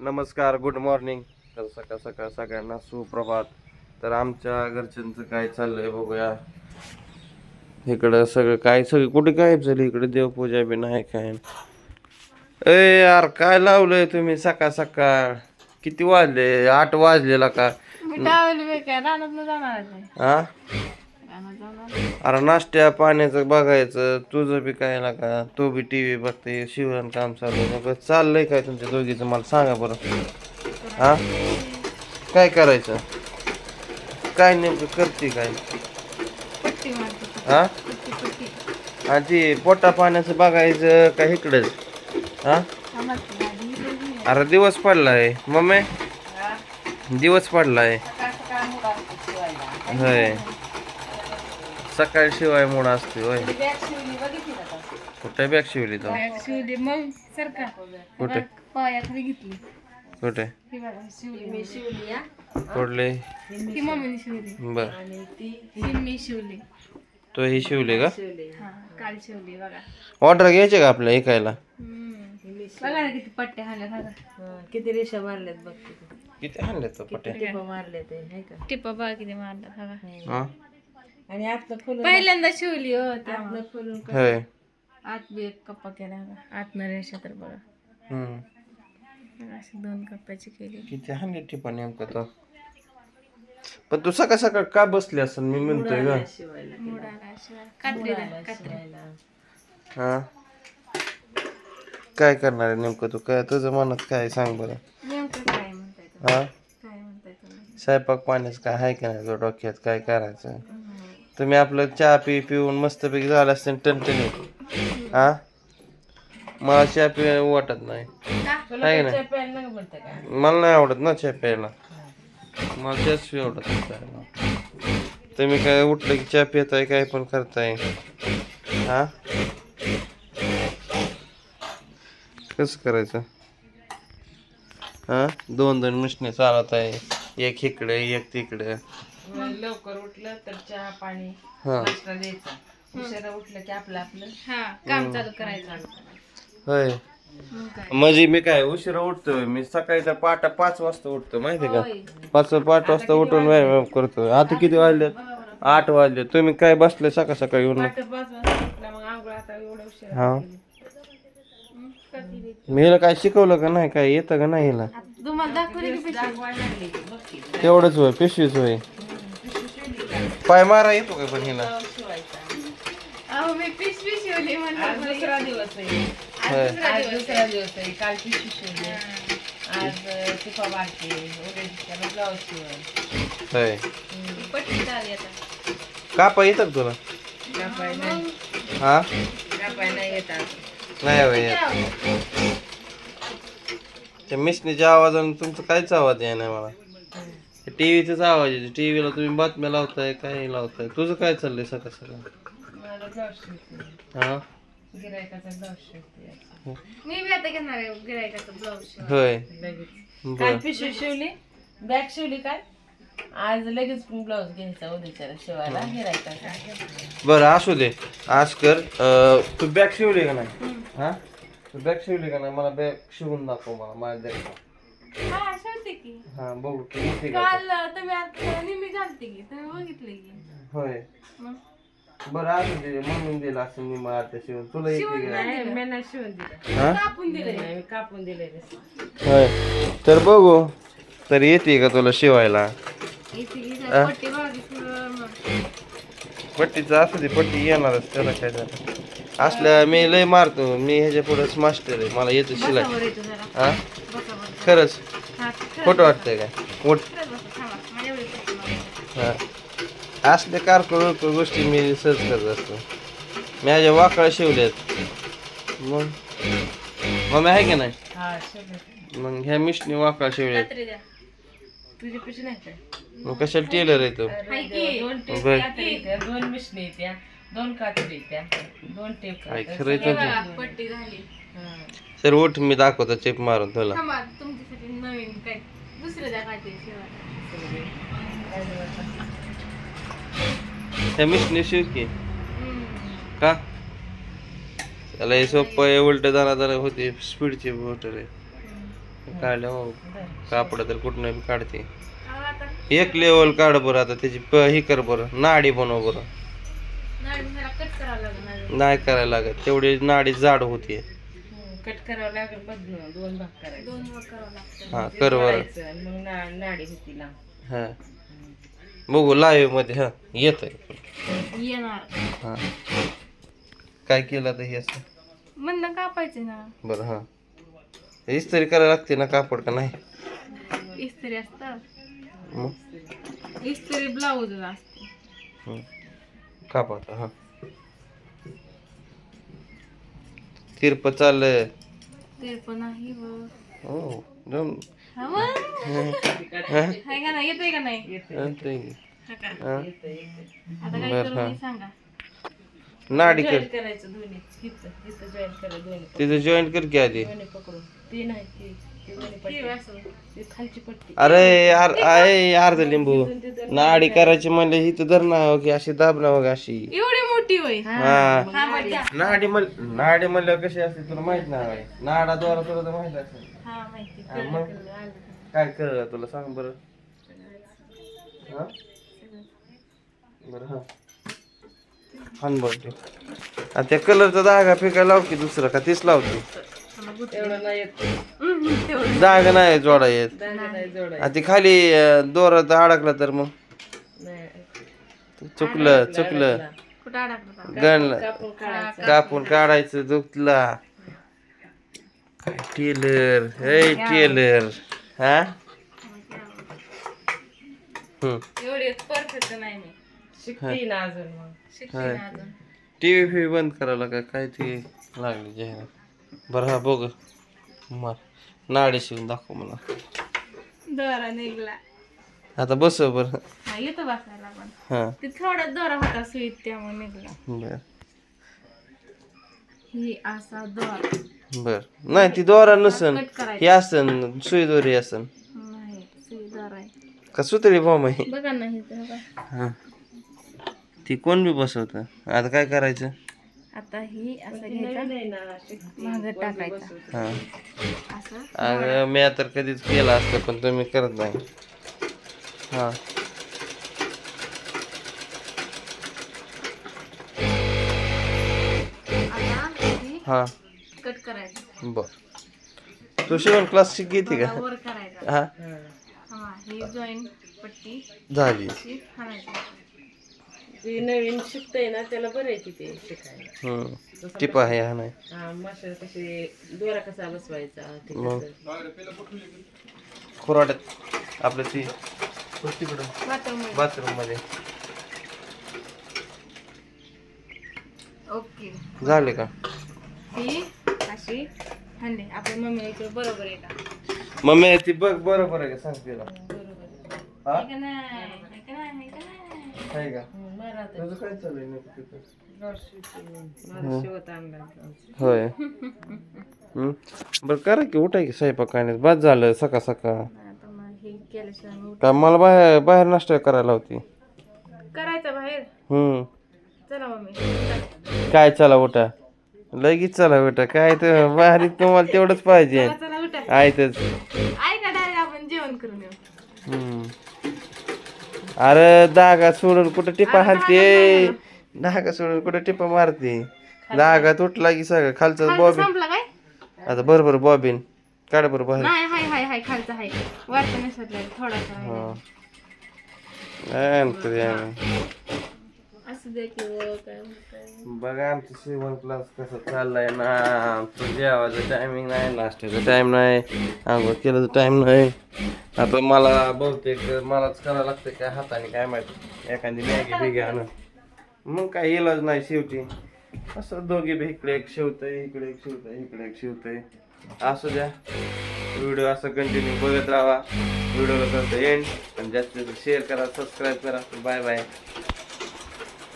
नमस्कार good morning तर सकाळ सकाळ सगळ्यांना सुप्रभात. तर आमच्या घरच्यांचं काय चाललंय बघूया. इकडं सगळं काय सगळं कुठे गायब झाली? इकडे देवपूजा बी नाही काय? ए यार काय लावलंय तुम्ही सकाळ सकाळ? किती वाजले? आठ वाजलेला का? काय हा अरे नाश्त्या पाण्याचं बघायचं तुझं बी काय ना का? तू बी टी व्ही बघते शिवण काम चालू आहे. मग चाललंय काय तुमच्या दोघीचं? मला सांगा बरं. हा? काय करायचं? काय नेमकं करते काय? हा? ते पोटा पाण्याचं बघायचं का इकडंच हा? आहे. अरे दिवस पडलाय. मम्मी? दिवस पडलाय. होय. सकाळी शिवाय मूड असते होय. शिवली तू? कुठे बॅग शिवली तो? बॅग शिवली मग सरका कुठे? पायाखाली घेतली. कुठे? ही बघा शिवली मी शिवली कुठले? ती मम्मीने शिवली. बर. ही मी शिवली. तो ही शिवले का? काल शिवली बघा. ऑर्डर घ्यायचे का आपल्या ऐकायला? बघा ना किती पट्ट्या हाल्या बघा. किती रेषा मारल्यात बघ किती किती आणले तो पटे टिपा मारले ते नाही का? टिप्पा बघा किती मारतात बघा. हा? आणि आतलं फुलं पहिल्यांदा शिवली हो तेव्हा. आतलं फुलून होय. आत बी एक कप्पा केला बघा. आत न रेषा तर बघा. हम्म. अशी दोन कप्प्याची केली. किती आणले टिपा नेमकं तो पण तू सकाळ सकाळ का बसली असेल मी म्हणतोय का शिवायला मुडाला शिवाय कात्रीला कात्री. शिवायला. हा? काय करणार आहे नेमकं तू? काय तुझं मनात काय सांग बरं. नेमकं काय म्हणताय तुम्ही? हा? काय म्हणताय तुम्ही? स्वयंपाक पाण्याचं काय आहे का नाही? तुझ्या डोक्यात काय करायचं? तुम्ही आपलं चहा पी पिऊन मस्तपैकी झालं असते टणटणीत हा? मला चहा पि वाटत नाही. आहे ना? मला नाही आवडत ना चहा प्यायला. मला चहाच पि आवडत नाही तुम्ही काय उठलं की चहा पिताय काय पण करताय. हा? कसं करायचं? हा? दोन दोन मिशने चालत आहे एक इकडे एक तिकडे. लवकर उठलं तर चहा पाणी हा. नाश्ता द्यायचा. उशिरा उठलं की आपलं आपलं. हा काम चालू करायचं. होय. मग काय म्हणजे मी काय उशिरा उठतोय मी सकाळी तर पहाटा पाच वाजता उठतो माहिती का? पाच पाच वाजता उठून व्यायाम करतो आता किती वाजले? आठ वाजले. तुम्ही काय बसले सकाळ सकाळी येऊन पहाटे पाच वाजता उठला मग आंघोळ आता एवढं उशिरा हा. मी हिला काय शिकवलं का नाही? काय येतं का नाही हिला? तुम्हाला दाखवली की पिशवी? दाखवायला लागली. की बघ की तेवढंच होय पिशवीच होय. पाय मारा येतो का पण हिला? अहो मी पिशवी शिवली आज म्हणलं दुसरा दिवस आहे. होय. आज दुसरा दिवस आहे. काल पिशवी शिवली. आज अं, टिपा मारते उद्या त्याला ब्लाऊज शिवाय होय. पट्टी झाली आता कापा येतं का तुला? कापाय नाही हा? कापाय नाही येतात. नाही होय येत. त्या मिशनीच्या आवाजाने तुमचा काहीच आवाज आहे नाही मला. टीव्हीचाच आवाज येतो. टीव्हीला तुम्ही बातम्या लावताय काय लावताय. तुझं काय चाललंय सकाळ सकाळ? मला ब्लाऊज शिवते हा? गिरायकाचा ब्लाऊज शिवते मी बी आता घेणार आहे गिरायकाचं ब्लाऊज शिव होय. लगेच. काल बर पिशवी शिवली. बॅग शिवली काय आज लगेच ब्लाऊज घ्यायचा शिवायला बरं असू दे. आज कर. अं, तू बॅग शिवली का नाही? हा? तू बॅग शिवली का नाही? मला बॅग शिवून दाखव मला माझ्या हा. की. हा बघू की येते का काल तुम्ही आता नेहमी घालते की तुम्ही बघितले की. होय. मग? बरं दे म्हणून दिलं असं मी शिवून. तुला येते का नाही मी नाही शिवून दिलं. हा? कापून दिले नाही, मी कापून दिले होय. तर बघू तर येते का तुला शिवायला? इथे हा? पट्टी मग. पट्टीचं असू दे पट्टी येणारच त्याला काय झालं. असल्या मी लय मारतो मी ह्याच्या पुढेच मास्टर आहे मला येतं शिलाय बसावर येतो जरा. हा? बसा खरंच. हा खोटं वाटतंय काय? माझ्या मारा. हा. असले कारकोळ गोष्टी मी सहज करत असतो. मी ह्याच्या वाकळा शिवल्यात. मग? मग आहे का नाही? हा शिवले. मग ह्या मिशनी वाकळा शिवल्यात. कात्री द्या. तुझी पिशवी नाही काय मग कशाला टेलर आहे तो? हाय की. दोन मिशनी दोन कात्री दोन टेप काय पट्टी झाली. हा. सर उठ मी दाखवतो चेप मारून तुला. थांबा तुमच्यासाठी नवीन काय दुसरं द्या काहीतरी शिवाय ह्या मिशनी शिव की. त्याला हे सोपं आहे उलट जाणार जरा होती स्पीडची मोटर आहे. काढल्या हो. कापड तर कुठं बी काढते. आता. एक लेवल काढ बरं आता त्याची प हे कर बरं नाडी बनव बरं. नाडी मला कट करावं लागणार नाही करायला लागत तेवढी नाडी जाड होतीये. हं, कट करावं लागेल बघ दोन भाग करायचे. दोन वर करावं लागतं. हा ते कर बरं. जोडायचं आणि मग ना नाडी होती लांब. हा. बघू लाईव्हमध्ये हा येत येणार. हा. काय केलं तर हे असं? म्हणणं कापायचं ना. बरं हा. इस्त्री करायला लागते ना कापड का नाही? इस्त्री असतं. मग? इस्त्री ब्लाऊज असते. हं. कापड हा. तिरप चाललंय ते पण आहे बघ. हो जम हा मग. हाय का नाही येतोय का नाही चालतंय की. हा का? हा. आता काय बरं, करू हा. मी सांगा नाडी कर जॉईन करायचं दोन्ही इथं इथं जॉईन करा दोन्ही तिथं जॉईन कर की आधी दोन्ही पकडून ती नाही अरे यार आहे अर्ध लिंबू. नाडी करायची म्हणले ही तर धर ना हो की अशी दाब ना हो की अशी. एवढी मोठी होय. हा. हा. नाडी म्हण नाडी म्हणल्यावर कशी असते तुला माहीत नाही नाडा द्वारा तुला तर माहीत असेल. माहिती. मग? काय कळलं तुला? सांग बरं. हा? बरं हा. हान बरं आणि त्या कलरचा धागा फेकायला लाव की दुसरा का तीच लावतो. एवढं नाही येत. धागा नाही जोडा येत. आणि ती खाली अं, दोरात अडकला तर मग? चुकलं चुकलं. कुठं अडकलं? गणला. कापून काढायचं. दुखला. काय टेलर? हे टेलर. हा? हम्म. एवढी परफेक्ट नाही मी. शिकते ना अजून मग. शिकते हाय. ना अजून टी व्ही बंद करायला का? काय ते लागली जाहिरात बरं हा बघ. मार. नाडी शिवून दाखव मला. दोरा निघला. आता बसव बरं. हा येतो बसायला पण हा. ते थोडा दोरा होता सुईत त्यामुळे निघला. बर. ही असा दोरा. बर. नाही ती दोरा नसन. कट करायचा. हे असन सुई दोरी असन. नाही सुई दोरा आहे. का सुतळी बॉम्ब आहे? बघा ना हे. हा. ती कोण बी बसवत? आता काय करायचं? आता ही असं घ्यायचं. मागं टाकायचं. हा. असं. अगं मी तर कधीच केलं असतं पण तुम्ही करत नाही. हा. आता ही हा. कट करायचं. बर. तू शिवण क्लास घेते का? वर करायचं. हा. हा. हा ही जॉईंट पट्टी. झाली. अशी हाणायची. जे नवीन शिकतंय ना त्याला बरायची ते शिकायला. हम्म टिपा आहे हा नाही. हा मशाल कशी दोरा कसा बसवायचा ते मग. कसं? खोराड्यात आपलं ती तिकडं बाथरूम बाथरूममध्ये ओके. झाले का? ही अशी हांडे. आपल्या मम्मी इकडे बरोबर आहे का? मम्मी ती बघ बरोबर आहे का? सांग तिला. हा? आहे का नाही? आहे का नाही? आहे का नाही? आहे का? तर काय चालू आहे? ब्लाऊज शिवते. आणला ब्लाऊज. होय. बरं करा की उठाय की स्वयंपाक काय नाही बाद झालं आता मग हे केल्याशिवाय मग का मला बाहेर बाहेर नाश्ता करायला होती. करायचं बाहेर? हम्म. चला मम्मी. काय चला उठा. लगेच चला बेटा काय तर बाहेर तुम्हाला तेवढंच पाहिजे. चला चला उठा. आहेतच ऐका डायरेक्ट आपण जेवण करून येऊ. हम्म. अरे दागा सोडून कुठं टिपा हाणते? दागा सोडून कुठं टिपा मारते? दागा तुटला की सगळं खालचं बॉबिन संपला काय? आता बरोबर बॉबिन. काढ बरं बाहेर. नाही हाय हाय हाय खालचं हाय. वरचं नसलं थोडासा राहिला. हा. आणतो आम्ही. असं दे काय म्हणताय. बघा आमचं सेवन क्लास कसं चाललाय ना? आमचं जेवायचं टायमिंग नाही नाश्त्याचं टाइम नाही आंघोळ केल्याचं टाइम नाही. आता मला बहुतेक मलाच करावं लागतं काय हाताने काय माहिती? एखादी मॅगी बिगी आणून. मग काय इलाज नाही शेवटी. असं दोघे बी इकडे एक शिवतंय इकडे एक शिवतंय इकडे एक शिवतंय. असू द्या. व्हिडिओ असं कंटिन्यू बघत राहा. व्हिडिओला करतो एंड आणि जास्तीत जास्त शेअर करा सबस्क्राईब करा. Bye bye